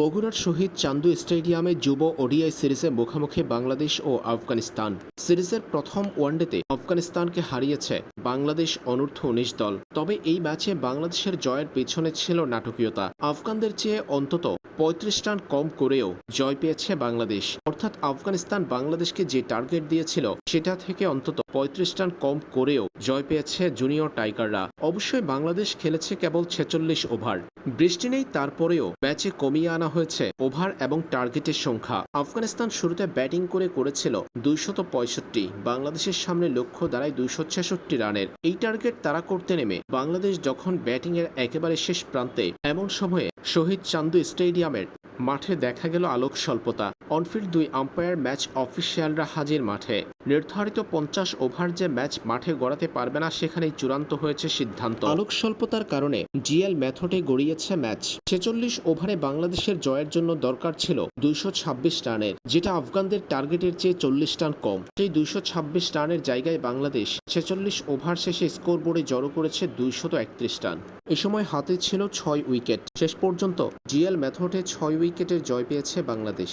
বগুড়ার শহীদ চান্দু স্টেডিয়ামে যুব ওডিআই সিরিজে মুখোমুখি বাংলাদেশ ও আফগানিস্তান। সিরিজের প্রথম ওয়ানডেতে আফগানিস্তানকে হারিয়েছে বাংলাদেশ অনূর্ধ্ব উনিশ দল। তবে এই ম্যাচে বাংলাদেশের জয়ের পেছনে ছিল নাটকীয়তা। আফগানদের চেয়ে অন্তত পঁয়ত্রিশ রান কম করেও জয় পেয়েছে বাংলাদেশ। অর্থাৎ আফগানিস্তান বাংলাদেশকে যে টার্গেট দিয়েছিল, সেটা থেকে অন্তত পঁয়ত্রিশ রান কম করেও জয় পেয়েছে জুনিয়র টাইগাররা। অবশ্যই বাংলাদেশ খেলেছে কেবল ছেচল্লিশ ওভার। বৃষ্টি নেই, তারপরেও ম্যাচে কমিয়ে আনা হয়েছে ওভার এবং টার্গেটের সংখ্যা। আফগানিস্তান শুরুতে ব্যাটিং করে করেছিল দুইশত পঁয়ষট্টি, বাংলাদেশের সামনে লক্ষ্য দাঁড়ায় দুইশো ছেষট্টি রানের এই টার্গেট তারা করতে নেমে বাংলাদেশ যখন ব্যাটিংয়ের একেবারে শেষ প্রান্তে, এমন সময়ে শহীদ চান্দু স্টেডিয়ামের মাঠে দেখা গেল আলোক স্বল্পতা। অনফিল্ড দুই আম্পায়ার ম্যাচ অফিসিয়ালরা হাজির মাঠে। নির্ধারিত পঞ্চাশ ওভার যে ম্যাচ মাঠে গড়াতে পারবে না, সেখানেই চূড়ান্ত হয়েছে সিদ্ধান্ত। আলোক স্বল্পতার কারণে জিএল মেথডে গড়িয়েছে ম্যাচ। ছেচল্লিশ ওভারে বাংলাদেশের জয়ের জন্য দরকার ছিল দুইশো ছাব্বিশ রানের, যেটা আফগানদের টার্গেটের চেয়ে চল্লিশ রান কম। সেই দুইশো ছাব্বিশ রানের জায়গায় বাংলাদেশ ছেচল্লিশ ওভার শেষে স্কোর বোর্ডে জড়ো করেছে দুইশত একত্রিশ রান। এ সময় হাতে ছিল ছয় উইকেট। শেষ পর্যন্ত জিএল মেথডে ছয় উইকেটের জয় পেয়েছে বাংলাদেশ।